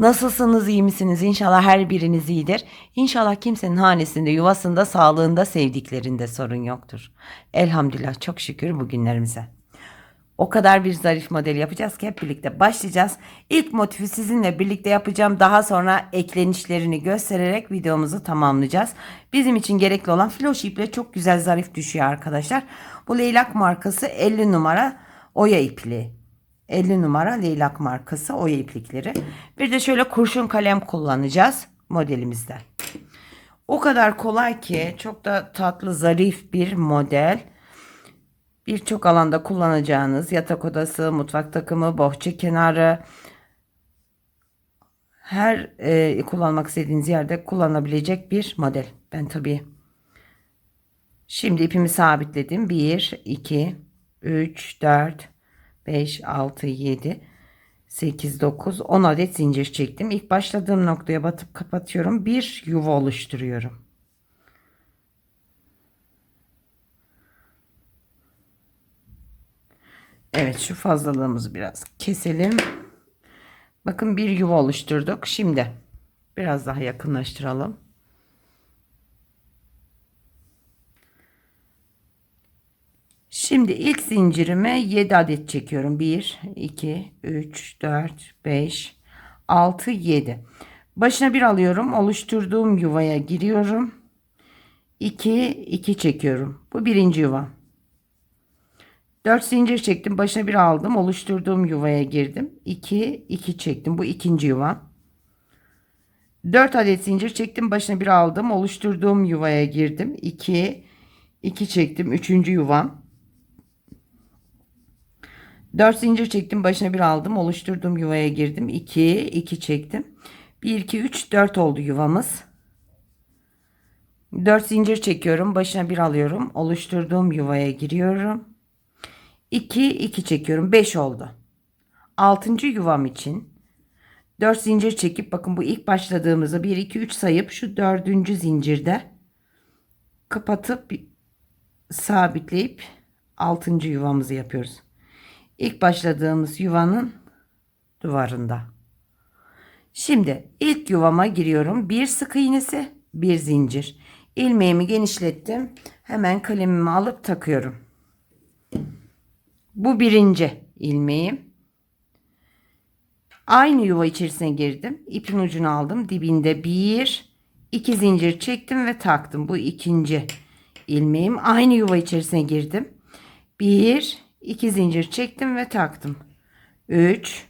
Nasılsınız, iyi misiniz? İnşallah her biriniz iyidir. İnşallah kimsenin hanesinde, yuvasında, sağlığında, sevdiklerinde sorun yoktur. Elhamdülillah çok şükür bugünlerimize. O kadar bir zarif model yapacağız ki hep birlikte başlayacağız. İlk motifi sizinle birlikte yapacağım. Daha sonra eklenişlerini göstererek videomuzu tamamlayacağız. Bizim için gerekli olan floş iple çok güzel zarif düşüyor arkadaşlar. Bu leylak markası 50 numara oya ipliği. 50 numara leylak markası oya iplikleri. Bir de şöyle kurşun kalem kullanacağız modelimizde. O kadar kolay ki çok da tatlı zarif bir model. Birçok alanda kullanacağınız yatak odası, mutfak takımı, bohça kenarı her e, kullanmak istediğiniz yerde kullanabilecek bir model. Ben tabii şimdi ipimi sabitledim. 1, 2, 3, 4, 5, 6, 7, 8, 9, 10 adet zincir çektim. İlk başladığım noktaya batıp kapatıyorum. Bir yuva oluşturuyorum. Evet şu fazlalığımızı biraz keselim. Bakın bir yuva oluşturduk. Şimdi biraz daha yakınlaştıralım. Şimdi ilk zincirime 7 adet çekiyorum. 1, 2, 3, 4, 5, 6, 7. Başına bir alıyorum. Oluşturduğum yuvaya giriyorum. 2, 2 çekiyorum. Bu birinci yuva. 4 zincir çektim. Başına bir aldım. Oluşturduğum yuvaya girdim. 2, 2 çektim. Bu ikinci yuva. 4 adet zincir çektim. Başına bir aldım. Oluşturduğum yuvaya girdim. 2, 2 çektim. Üçüncü yuvam. 4 zincir çektim başına bir aldım oluşturduğum yuvaya girdim 2 2 çektim 1 2 3 4 oldu yuvamız 4 zincir çekiyorum başına bir alıyorum oluşturduğum yuvaya giriyorum 2 2 çekiyorum 5 oldu 6. yuvam için 4 zincir çekip bakın bu ilk başladığımızda 1 2 3 sayıp şu dördüncü zincirde kapatıp sabitleyip 6. yuvamızı yapıyoruz. İlk başladığımız yuvanın duvarında. Şimdi ilk yuvama giriyorum. Bir sık iğnesi, bir zincir. İlmeğimi genişlettim. Hemen kalemimi alıp takıyorum. Bu birinci ilmeğim. Aynı yuva içerisine girdim. İpin ucunu aldım. Dibinde bir, iki zincir çektim ve taktım. Bu ikinci ilmeğim. Aynı yuva içerisine girdim. Bir, 2 zincir çektim ve taktım. 3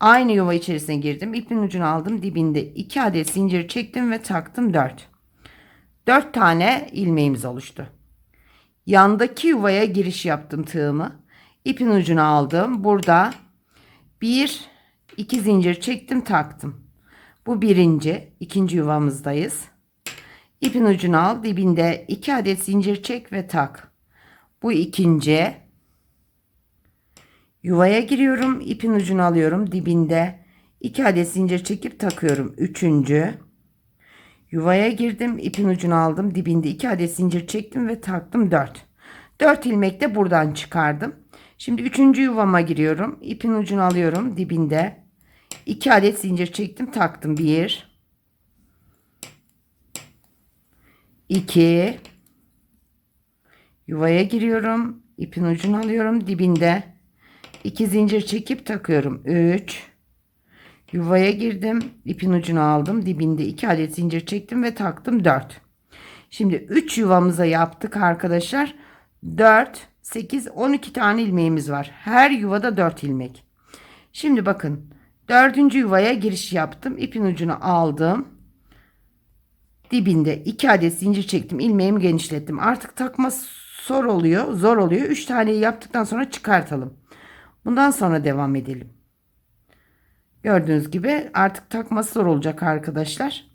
aynı yuva içerisine girdim. İpin ucunu aldım. Dibinde 2 adet zincir çektim ve taktım 4. 4 tane ilmeğimiz oluştu. Yandaki yuvaya giriş yaptım tığımı. İpin ucunu aldım. Burada 1 2 zincir çektim, taktım. Bu birinci, ikinci yuvamızdayız. İpin ucunu al, dibinde 2 adet zincir çek ve tak. Bu ikinci, Yuvaya giriyorum. ipin ucunu alıyorum. Dibinde 2 adet zincir çekip takıyorum. Üçüncü. Yuvaya girdim. ipin ucunu aldım. Dibinde 2 adet zincir çektim ve taktım 4. 4 ilmek de buradan çıkardım. Şimdi üçüncü yuvama giriyorum. ipin ucunu alıyorum. Dibinde 2 adet zincir çektim. Taktım. 1 2 Yuvaya giriyorum. ipin ucunu alıyorum. Dibinde 2 zincir çekip takıyorum. 3 Yuvaya girdim. ipin ucunu aldım. Dibinde 2 adet zincir çektim ve taktım 4. Şimdi 3 yuvamıza yaptık arkadaşlar. 4 8 12 tane ilmeğimiz var. Her yuvada 4 ilmek. Şimdi bakın. Dördüncü yuvaya giriş yaptım. ipin ucunu aldım. Dibinde 2 adet zincir çektim. ilmeğimi genişlettim. Artık takma zor oluyor. Zor oluyor. 3 taneyi yaptıktan sonra çıkartalım. Bundan sonra devam edelim. Gördüğünüz gibi artık takması zor olacak arkadaşlar.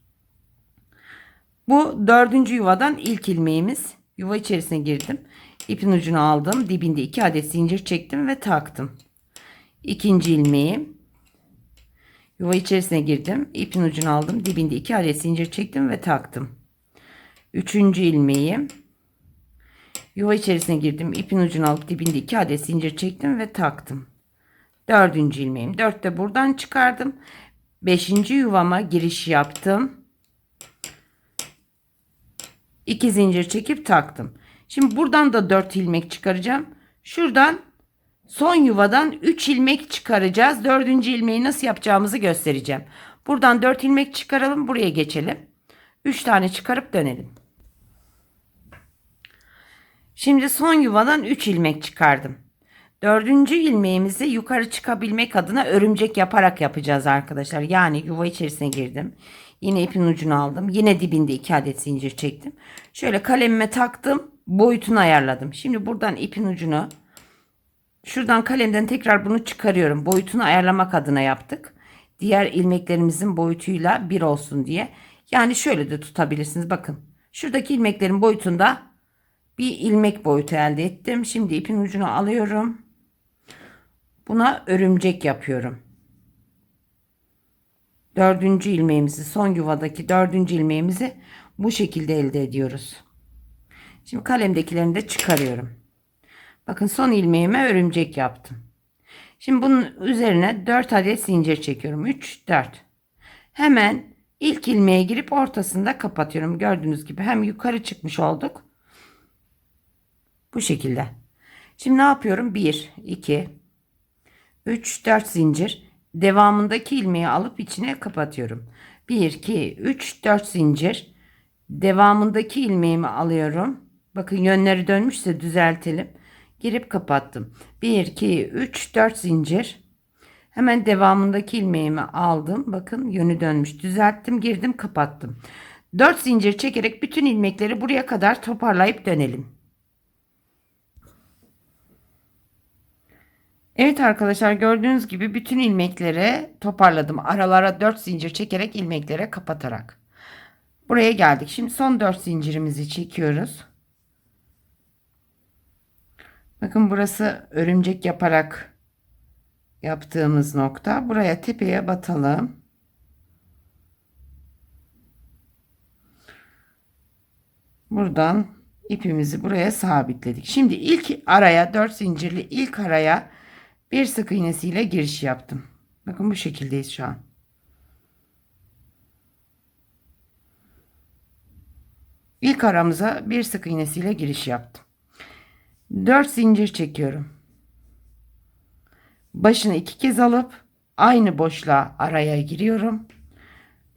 Bu dördüncü yuvadan ilk ilmeğimiz. Yuva içerisine girdim. ipin ucunu aldım. Dibinde 2 adet zincir çektim ve taktım. İkinci ilmeği yuva içerisine girdim. İpin ucunu aldım. Dibinde 2 adet zincir çektim ve taktım. Üçüncü ilmeği yuva içerisine girdim. İpin ucunu alıp dibinde 2 adet zincir çektim ve taktım. Dördüncü ilmeğim. Dört de buradan çıkardım. Beşinci yuvama giriş yaptım. İki zincir çekip taktım. Şimdi buradan da 4 ilmek çıkaracağım. Şuradan son yuvadan 3 ilmek çıkaracağız. Dördüncü ilmeği nasıl yapacağımızı göstereceğim. Buradan 4 ilmek çıkaralım. Buraya geçelim. 3 tane çıkarıp dönelim. Şimdi son yuvadan 3 ilmek çıkardım. Dördüncü ilmeğimizi yukarı çıkabilmek adına örümcek yaparak yapacağız arkadaşlar. Yani yuva içerisine girdim. Yine ipin ucunu aldım. Yine dibinde 2 adet zincir çektim. Şöyle kalemime taktım. Boyutunu ayarladım. Şimdi buradan ipin ucunu şuradan kalemden tekrar bunu çıkarıyorum. Boyutunu ayarlamak adına yaptık. Diğer ilmeklerimizin boyutuyla bir olsun diye. Yani şöyle de tutabilirsiniz. Bakın. Şuradaki ilmeklerin boyutunda bir ilmek boyutu elde ettim. Şimdi ipin ucunu alıyorum. Buna örümcek yapıyorum. Dördüncü ilmeğimizi son yuvadaki dördüncü ilmeğimizi bu şekilde elde ediyoruz. Şimdi kalemdekilerini de çıkarıyorum. Bakın son ilmeğime örümcek yaptım. Şimdi bunun üzerine 4 adet zincir çekiyorum. 3, 4. Hemen ilk ilmeğe girip ortasında kapatıyorum. Gördüğünüz gibi hem yukarı çıkmış olduk. Bu şekilde. Şimdi ne yapıyorum? 1, 2, 3, 4 zincir. Devamındaki ilmeği alıp içine kapatıyorum. 1, 2, 3, 4 zincir. Devamındaki ilmeğimi alıyorum. Bakın yönleri dönmüşse düzeltelim. Girip kapattım. 1, 2, 3, 4 zincir. Hemen devamındaki ilmeğimi aldım. Bakın yönü dönmüş. Düzelttim, girdim, kapattım. 4 zincir çekerek bütün ilmekleri buraya kadar toparlayıp dönelim. Evet arkadaşlar gördüğünüz gibi bütün ilmekleri toparladım. Aralara 4 zincir çekerek ilmeklere kapatarak. Buraya geldik. Şimdi son 4 zincirimizi çekiyoruz. Bakın burası örümcek yaparak yaptığımız nokta. Buraya tepeye batalım. Buradan ipimizi buraya sabitledik. Şimdi ilk araya 4 zincirli ilk araya bir sık iğnesiyle giriş yaptım. Bakın bu şekildeyiz şu an. İlk aramıza bir sık iğnesiyle giriş yaptım. 4 zincir çekiyorum. Başını iki kez alıp aynı boşluğa araya giriyorum.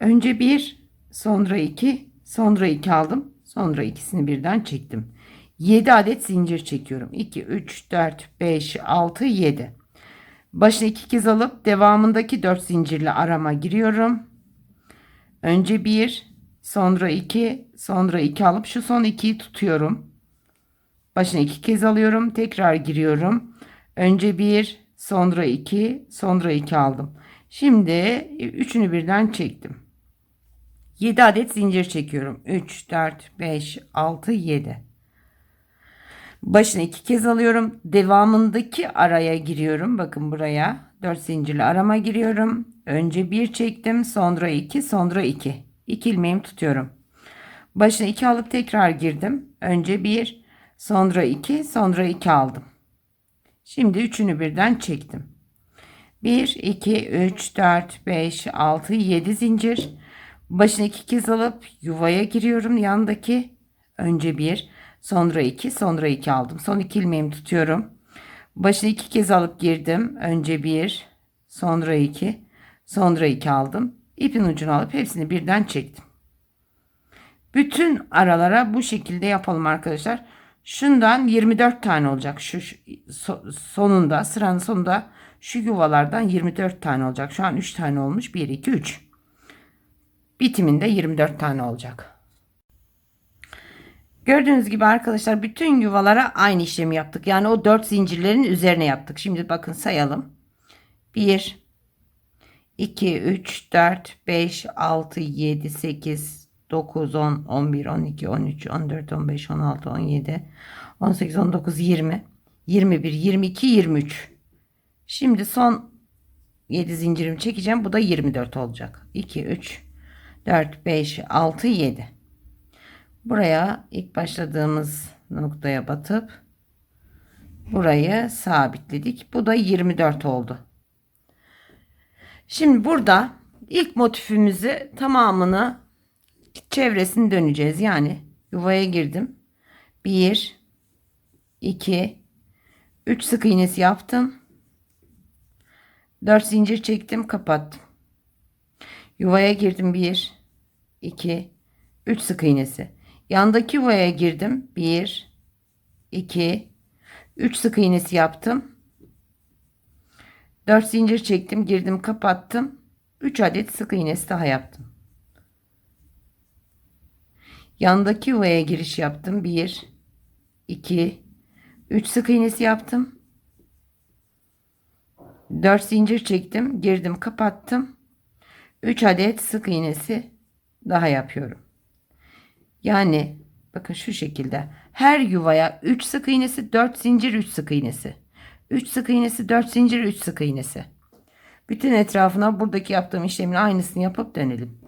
Önce bir, sonra iki, sonra iki aldım. Sonra ikisini birden çektim. 7 adet zincir çekiyorum. 2, 3, 4, 5, 6, 7. Başını iki kez alıp devamındaki 4 zincirli arama giriyorum. Önce 1, sonra 2, sonra 2 alıp şu son 2'yi tutuyorum. Başına iki kez alıyorum. Tekrar giriyorum. Önce 1, sonra 2, sonra 2 aldım. Şimdi üçünü birden çektim. 7 adet zincir çekiyorum. 3, 4, 5, 6, 7. Başına iki kez alıyorum. Devamındaki araya giriyorum. Bakın buraya 4 zincirli arama giriyorum. Önce bir çektim. Sonra 2, sonra 2. 2 ilmeğimi tutuyorum. Başına 2 alıp tekrar girdim. Önce 1, sonra 2, sonra 2 aldım. Şimdi üçünü birden çektim. 1, 2, 3, 4, 5, 6, 7 zincir. Başına iki kez alıp yuvaya giriyorum. Yandaki önce 1, Sonra 2, sonra 2 aldım. Son 2 ilmeğimi tutuyorum. Başını 2 kez alıp girdim. Önce 1, sonra 2, sonra 2 aldım. İpin ucunu alıp hepsini birden çektim. Bütün aralara bu şekilde yapalım arkadaşlar. Şundan 24 tane olacak. Şu sonunda sıranın sonunda şu yuvalardan 24 tane olacak. Şu an 3 tane olmuş. 1, 2, 3. Bitiminde 24 tane olacak. Gördüğünüz gibi arkadaşlar bütün yuvalara aynı işlemi yaptık. Yani o 4 zincirlerin üzerine yaptık. Şimdi bakın sayalım. 1 2 3 4 5 6 7 8 9 10 11 12 13 14 15 16 17 18, 19, 20, 21, 22, 23. Şimdi son 7 zincirimi çekeceğim. Bu da 24 olacak. 2, 3, 4, 5, 6, 7. Buraya ilk başladığımız noktaya batıp burayı sabitledik. Bu da 24 oldu. Şimdi burada ilk motifimizi tamamını çevresini döneceğiz. Yani yuvaya girdim. 1 2 3 sık iğnesi yaptım. 4 zincir çektim, kapattım. Yuvaya girdim 1 2 3 sık iğnesi. Yandaki yuvaya girdim. 1 2 3 sık iğnesi yaptım. 4 zincir çektim, girdim, kapattım. 3 adet sık iğnesi daha yaptım. Yandaki yuvaya giriş yaptım. 1 2 3 sık iğnesi yaptım. 4 zincir çektim, girdim, kapattım. 3 adet sık iğnesi daha yapıyorum. Yani bakın şu şekilde her yuvaya 3 sık iğnesi, 4 zincir, 3 sık iğnesi. 3 sık iğnesi, 4 zincir, 3 sık iğnesi. Bütün etrafına buradaki yaptığım işlemin aynısını yapıp dönelim.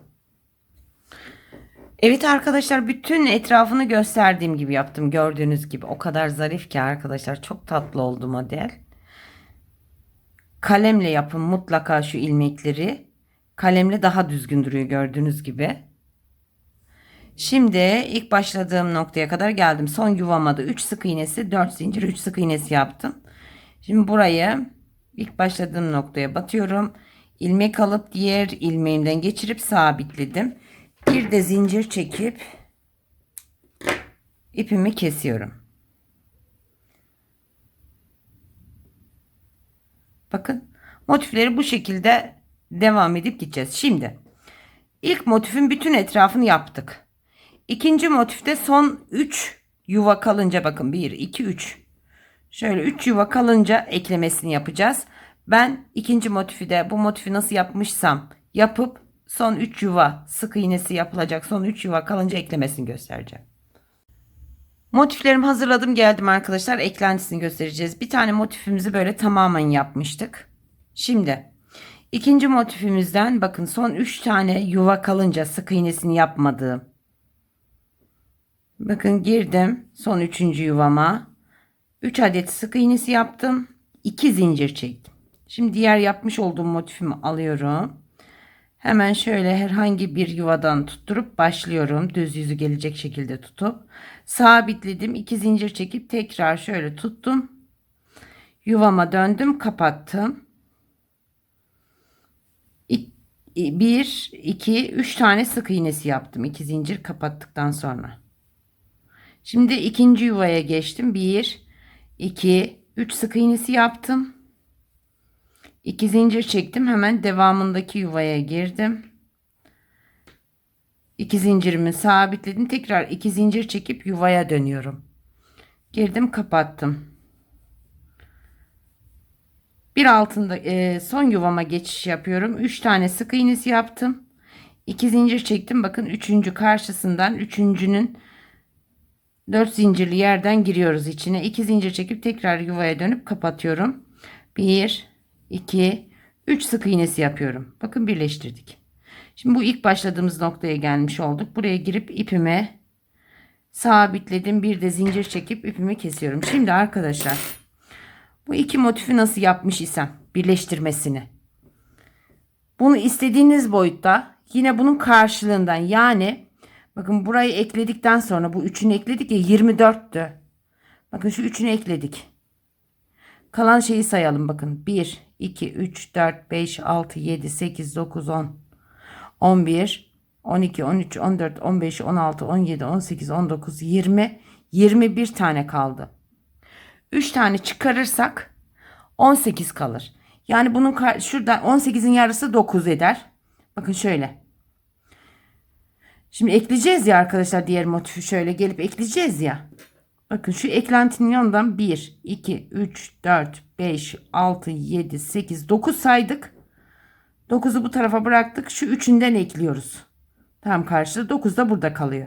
Evet arkadaşlar bütün etrafını gösterdiğim gibi yaptım. Gördüğünüz gibi o kadar zarif ki arkadaşlar çok tatlı oldu model. Kalemle yapın mutlaka şu ilmekleri. Kalemle daha düzgün duruyor gördüğünüz gibi. Şimdi ilk başladığım noktaya kadar geldim. Son yuvama da 3 sık iğnesi, 4 zincir, 3 sık iğnesi yaptım. Şimdi burayı ilk başladığım noktaya batıyorum. İlmek alıp diğer ilmeğimden geçirip sabitledim. Bir de zincir çekip ipimi kesiyorum. Bakın motifleri bu şekilde devam edip gideceğiz. Şimdi ilk motifin bütün etrafını yaptık. İkinci motifte son 3 yuva kalınca bakın 1 2 3 şöyle 3 yuva kalınca eklemesini yapacağız. Ben ikinci motifi de bu motifi nasıl yapmışsam yapıp son 3 yuva sık iğnesi yapılacak son 3 yuva kalınca eklemesini göstereceğim. Motiflerimi hazırladım geldim arkadaşlar. Eklentisini göstereceğiz. Bir tane motifimizi böyle tamamen yapmıştık. Şimdi ikinci motifimizden bakın son 3 tane yuva kalınca sık iğnesini yapmadığım. Bakın girdim son 3. yuvama. 3 adet sık iğnesi yaptım. 2 zincir çektim. Şimdi diğer yapmış olduğum motifimi alıyorum. Hemen şöyle herhangi bir yuvadan tutturup başlıyorum. Düz yüzü gelecek şekilde tutup sabitledim. 2 zincir çekip tekrar şöyle tuttum. Yuvama döndüm, kapattım. 1 2 3 tane sık iğnesi yaptım. 2 zincir kapattıktan sonra. Şimdi ikinci yuvaya geçtim. 1 2 3 sık iğnesi yaptım. 2 zincir çektim. Hemen devamındaki yuvaya girdim. 2 zincirimi sabitledim. Tekrar 2 zincir çekip yuvaya dönüyorum. Girdim, kapattım. Bir altında e, son yuvama geçiş yapıyorum. 3 tane sık iğnesi yaptım. 2 zincir çektim. Bakın 3. karşısından 3.'nün 4 zincirli yerden giriyoruz içine. 2 zincir çekip tekrar yuvaya dönüp kapatıyorum. 1 2 3 sık iğnesi yapıyorum. Bakın birleştirdik. Şimdi bu ilk başladığımız noktaya gelmiş olduk. Buraya girip ipime sabitledim. Bir de zincir çekip ipimi kesiyorum. Şimdi arkadaşlar bu iki motifi nasıl yapmış isem birleştirmesini. Bunu istediğiniz boyutta yine bunun karşılığından yani bakın burayı ekledikten sonra bu üçünü ekledik ya 24'tü. Bakın şu üçünü ekledik. Kalan şeyi sayalım bakın. 1, 2, 3, 4, 5, 6, 7, 8, 9, 10, 11, 12, 13, 14, 15, 16, 17, 18, 19, 20, 21 tane kaldı. 3 tane çıkarırsak 18 kalır. Yani bunun şurada 18'in yarısı 9 eder. Bakın şöyle. Şimdi ekleyeceğiz ya arkadaşlar diğer motifi şöyle gelip ekleyeceğiz ya. Bakın şu eklentinin yanından 1, 2, 3, 4, 5, 6, 7, 8, 9 saydık. 9'u bu tarafa bıraktık. Şu üçünden ekliyoruz. Tam karşıda 9 da burada kalıyor.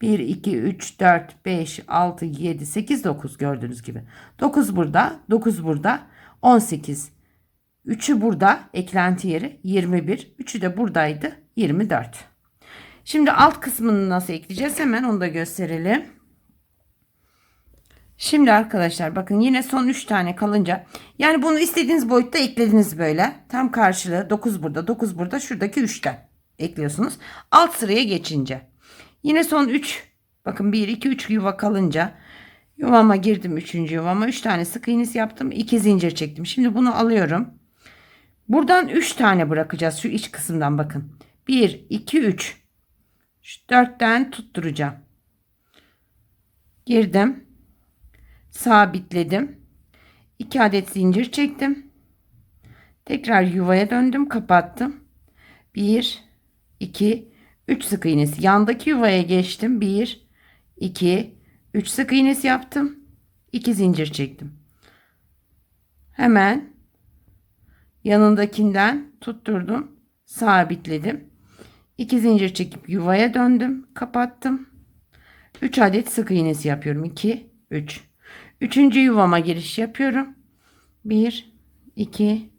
1, 2, 3, 4, 5, 6, 7, 8, 9 gördüğünüz gibi. 9 burada, 9 burada, 18. 3'ü burada, eklenti yeri 21. 3'ü de buradaydı, 24. Şimdi alt kısmını nasıl ekleyeceğiz? Hemen onu da gösterelim. Şimdi arkadaşlar bakın yine son 3 tane kalınca yani bunu istediğiniz boyutta eklediniz böyle. Tam karşılığı 9 burada 9 burada şuradaki 3'ten ekliyorsunuz. Alt sıraya geçince. Yine son 3 bakın 1 2 3 yuva kalınca yuvama girdim 3. yuvama 3 tane sık iğnesi yaptım 2 zincir çektim. Şimdi bunu alıyorum. Buradan 3 tane bırakacağız şu iç kısımdan bakın. 1 2 3 şu 4'ten tutturacağım. Girdim sabitledim. 2 adet zincir çektim. Tekrar yuvaya döndüm, kapattım. 1 2 3 sık iğnesi. Yandaki yuvaya geçtim. 1 2 3 sık iğnesi yaptım. 2 zincir çektim. Hemen yanındakinden tutturdum, sabitledim. 2 zincir çekip yuvaya döndüm, kapattım. 3 adet sık iğnesi yapıyorum. 2 3 Üçüncü yuvama giriş yapıyorum. 1, 2,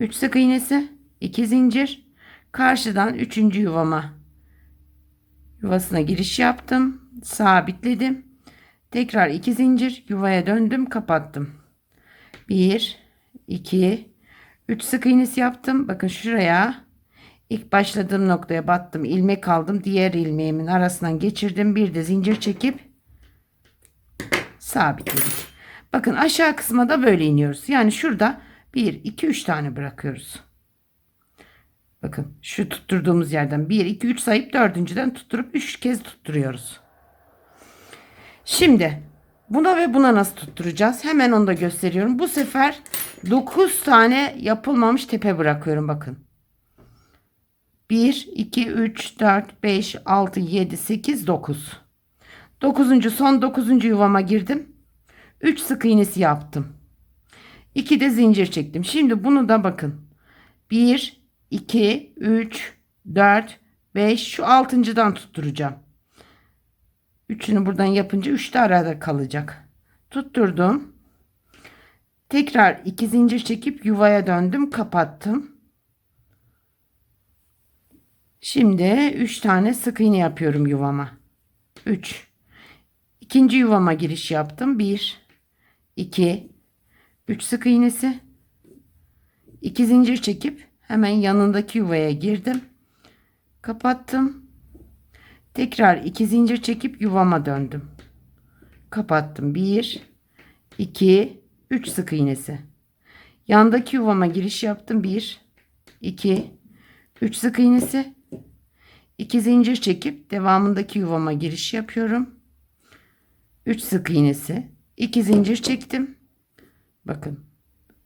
3 sık iğnesi, 2 zincir. Karşıdan üçüncü yuvama yuvasına giriş yaptım. Sabitledim. Tekrar 2 zincir yuvaya döndüm, kapattım. 1, 2, 3 sık iğnesi yaptım. Bakın şuraya ilk başladığım noktaya battım. ilmek aldım. Diğer ilmeğimin arasından geçirdim. Bir de zincir çekip sabitledik. Bakın aşağı kısma da böyle iniyoruz. Yani şurada 1, 2, 3 tane bırakıyoruz. Bakın şu tutturduğumuz yerden 1, 2, 3 sayıp dördüncüden tutturup 3 kez tutturuyoruz. Şimdi buna ve buna nasıl tutturacağız? Hemen onu da gösteriyorum. Bu sefer 9 tane yapılmamış tepe bırakıyorum bakın. 1, 2, 3, 4, 5, 6, 7, 8, 9. 9. son 9. yuvama girdim. 3 sık iğnesi yaptım. 2 de zincir çektim. Şimdi bunu da bakın. 1 2 3 4 5 şu altıncıdan tutturacağım. Üçünü buradan yapınca 3 de arada kalacak. Tutturdum. Tekrar 2 zincir çekip yuvaya döndüm, kapattım. Şimdi 3 tane sık iğne yapıyorum yuvama. 3 İkinci yuvama giriş yaptım. 1 2 3 sık iğnesi 2 zincir çekip hemen yanındaki yuvaya girdim. Kapattım. Tekrar 2 zincir çekip yuvama döndüm. Kapattım. 1 2 3 sık iğnesi. Yandaki yuvama giriş yaptım. 1 2 3 sık iğnesi. 2 zincir çekip devamındaki yuvama giriş yapıyorum. 3 sık iğnesi. 2 zincir çektim. Bakın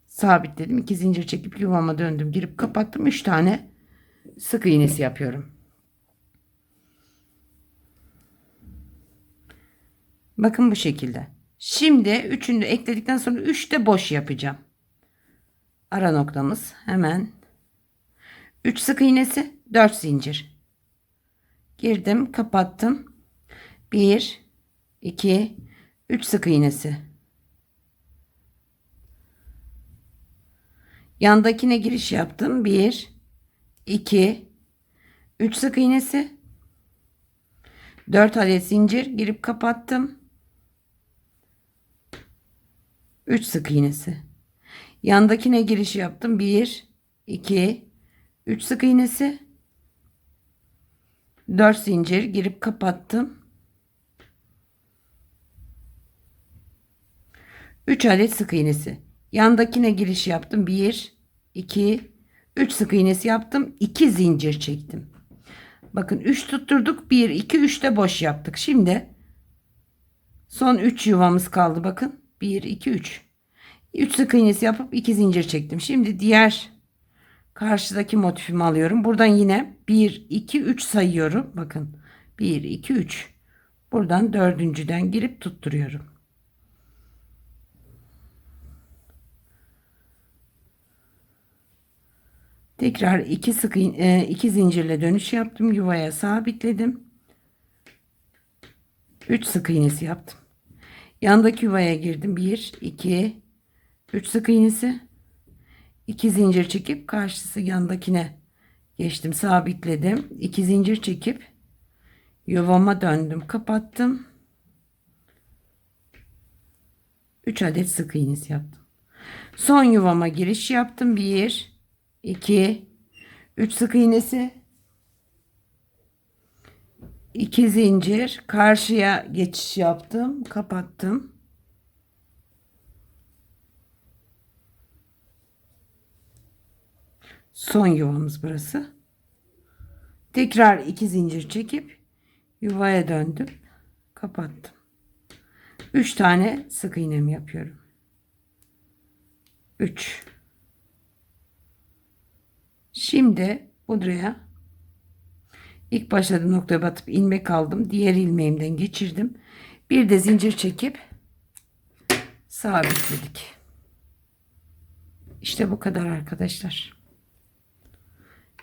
sabitledim. 2 zincir çekip yuvama döndüm. Girip kapattım. 3 tane sık iğnesi yapıyorum. Bakın bu şekilde. Şimdi üçünü ekledikten sonra 3 de boş yapacağım. Ara noktamız hemen 3 sık iğnesi 4 zincir girdim kapattım 1 2 3 sık iğnesi. Yandakine giriş yaptım. 1 2 3 sık iğnesi. 4 adet zincir girip kapattım. 3 sık iğnesi. Yandakine giriş yaptım. 1 2 3 sık iğnesi. 4 zincir girip kapattım. 3 adet sık iğnesi. Yandakine giriş yaptım. 1, 2, 3 sık iğnesi yaptım. 2 zincir çektim. Bakın 3 tutturduk. 1, 2, 3 de boş yaptık. Şimdi son 3 yuvamız kaldı. Bakın 1, 2, 3. 3 sık iğnesi yapıp 2 zincir çektim. Şimdi diğer karşıdaki motifimi alıyorum. Buradan yine 1, 2, 3 sayıyorum. Bakın 1, 2, 3. Buradan dördüncüden girip tutturuyorum. Tekrar iki sık e, iki zincirle dönüş yaptım. Yuvaya sabitledim. 3 sık iğnesi yaptım. Yandaki yuvaya girdim. 1, 2, 3 sık iğnesi. 2 zincir çekip karşısı yandakine geçtim. Sabitledim. 2 zincir çekip yuvama döndüm. Kapattım. 3 adet sık iğnesi yaptım. Son yuvama giriş yaptım. 1, 2, 3 sık iğnesi. 2 zincir karşıya geçiş yaptım. Kapattım. Son yuvamız burası. Tekrar iki zincir çekip yuvaya döndüm. Kapattım. 3 tane sık iğnemi yapıyorum. 3 Şimdi buraya ilk başladığım noktaya batıp ilmek aldım. Diğer ilmeğimden geçirdim. Bir de zincir çekip sabitledik. İşte bu kadar arkadaşlar.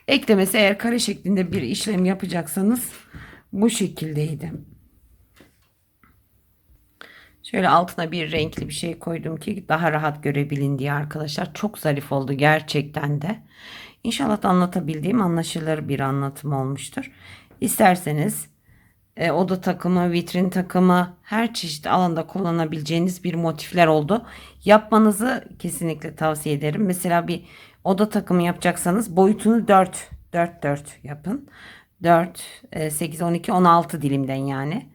Eklemesi eğer kare şeklinde bir işlem yapacaksanız bu şekildeydi. Şöyle altına bir renkli bir şey koydum ki daha rahat görebilin diye arkadaşlar. Çok zarif oldu gerçekten de. İnşallah anlatabildiğim anlaşılır bir anlatım olmuştur. İsterseniz e, oda takımı, vitrin takımı her çeşit alanda kullanabileceğiniz bir motifler oldu. Yapmanızı kesinlikle tavsiye ederim. Mesela bir oda takımı yapacaksanız boyutunu 4 4 4 yapın. 4 8 12 16 dilimden yani.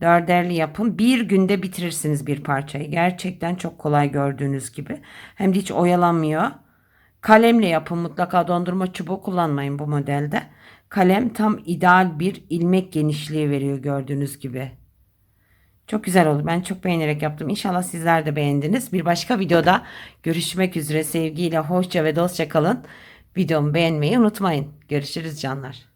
Dörderli yapın. Bir günde bitirirsiniz bir parçayı. Gerçekten çok kolay gördüğünüz gibi. Hem de hiç oyalanmıyor. Kalemle yapın. Mutlaka dondurma çubuğu kullanmayın bu modelde. Kalem tam ideal bir ilmek genişliği veriyor gördüğünüz gibi. Çok güzel oldu. Ben çok beğenerek yaptım. İnşallah sizler de beğendiniz. Bir başka videoda görüşmek üzere. Sevgiyle hoşça ve dostça kalın. Videomu beğenmeyi unutmayın. Görüşürüz canlar.